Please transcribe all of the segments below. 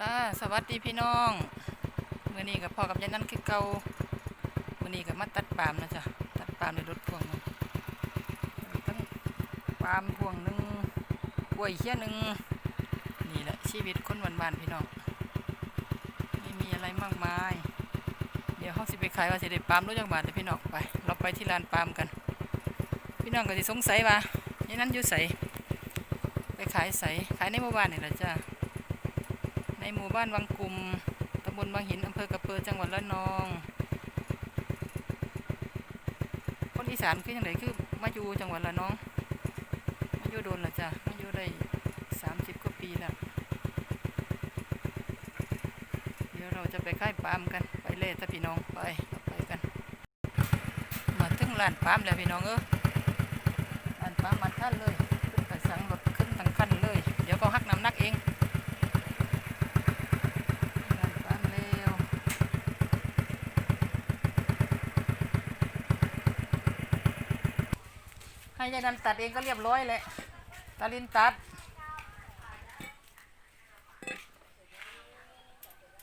จ้าสวัสดีพี่น้องมื้อนี้กับพ่อกับยายนั่นคือเก่ามื้อนี้ก็มาตัดปาล์มนะจ๊ะตัดปาล์มในรถพ่วงหนึงทั้งปาล์มพ่วงหนึ่งกล้วยเขี้ยหนึ่งนี่แหละชีวิตคนบ้านๆพี่น้องไม่มีอะไรมากมาย เดี๋ยวเฮาสิไปขายว่าสิได้ปาล์มรู้จักบาทเลยพี่น้องไป เราไปที่ร้านปาล์มกัน พี่น้องก็สิสงสัยว่ายายนั่นอยู่ไสไปขายไสขายในหมู่บ้านนี่แหละจ้า ในหมู่บ้านวังกลุ่มตำบลบางหินอำเภอกระเปือจังหวัดระนอง คนอีสานคือจังไดคือมาอยู่จังหวัดระนองมาอยู่โดนละจ้ะมาอยู่ได้สามสิบกว่าปีแล้วเดี๋ยวเราจะไปค่ายปามกันไปเล่ถ้าพี่น้องไปไปกัน มาถึงลานปามแล้วพี่น้องเออลานปาล์มมาท่านเลย ขึ้นไปสังรถขึ้นทั้งคันเลย เดี๋ยวก็หักน้ำหนักเอง งานปั้นเร็ว ให้ยายนันตัดเองก็เรียบร้อยแหละตาลินตัด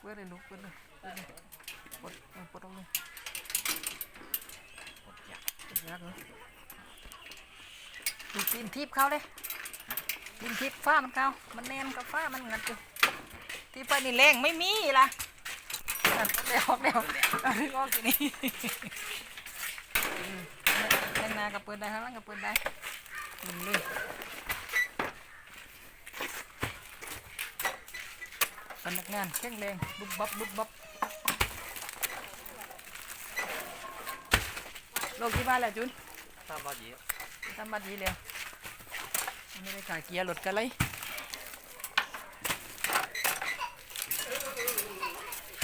เปิดเลยลูกเปิดเลยเลยปลดปลดออกเลยปลดยากปลดยากเลยดูตีนทิพย์เขาเลยตีนทิพย์ฟ้ามันเขามันแนมกับฟ้ามันงัดอยู่ที่ไปนี่แรงไม่มีล่ะเดี๋ยวเดี๋ยวเอาดึงออกทีนี้างหน้าก็เปิดได้ข้างหลังก็เปิดได้ยิงเลยพนักงานแข็งแรงบุบบับบุบบับโลกที่บ้านแหละจุนทราบว่าดีทำมาดีแล้วไม่ได้ขายเกียร์รถกันเลย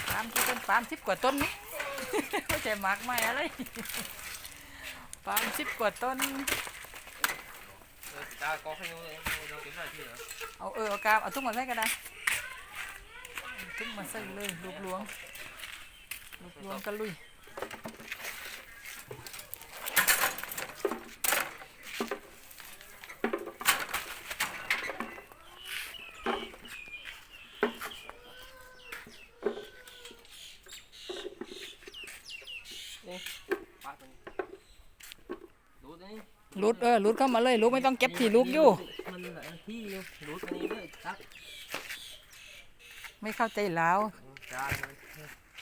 ปาล์มที่ต้นปาล์มสิบกว่าต้นนี่ไม่ใช่หมากไม้อะไร ปาล์มสิบกว่าต้นเออตาก็ให้ดูเราเป็นอะไรที่เหรอเอาเออเอากาวเอาทุ่งมาใส่ก็ได้เอาทุ่งมาใส่เลยลูกหลวงลูกหลวงก็ลุยนี่ปาตัวนี้ ดูตัวนี้รูดเออรูดเข้ามาเลยลูกไม่ต้องเก็บที่ลูกอยู่ มันหลายที่อยู่รูดอันนี้ด้วยตักไม่เข้าใจแล้วจานมัน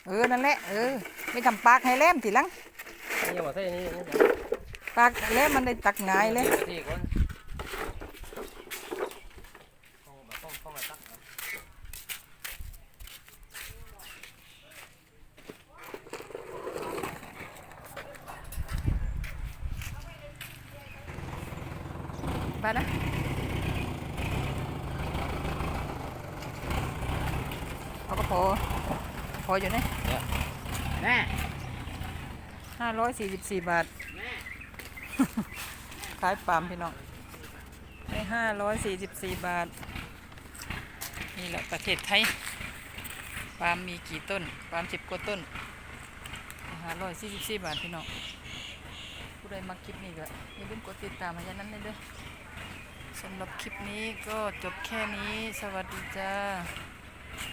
เออนั่นแหละเออไม่ทำปากให้แหลมทีหลังนี่ว่าใส่นี่นี่ปากแหลมมันได้ตักง่ายเลย ที่ก่อนต้องแบบต้องต้องมาตัก ไปนะเอาก็พอพออยู่นี่แม่ห้าร้อยสี่สิบสี่บาทขายปาล์มพี่น้องได้ห้าร้อยสี่สิบสี่บาท นี่แหละประเทศไทยปาล์มมีกี่ต้นปาล์มสิบกว่าต้นห้าร้อยสี่สิบสี่บาทพี่น้องผู้ใดมาคลิปนี้ก็อย่าลืมกดติดตามให้ยันนั้นเลยเด้อ สำหรับคลิปนี้ก็จบแค่นี้ สวัสดีจ้า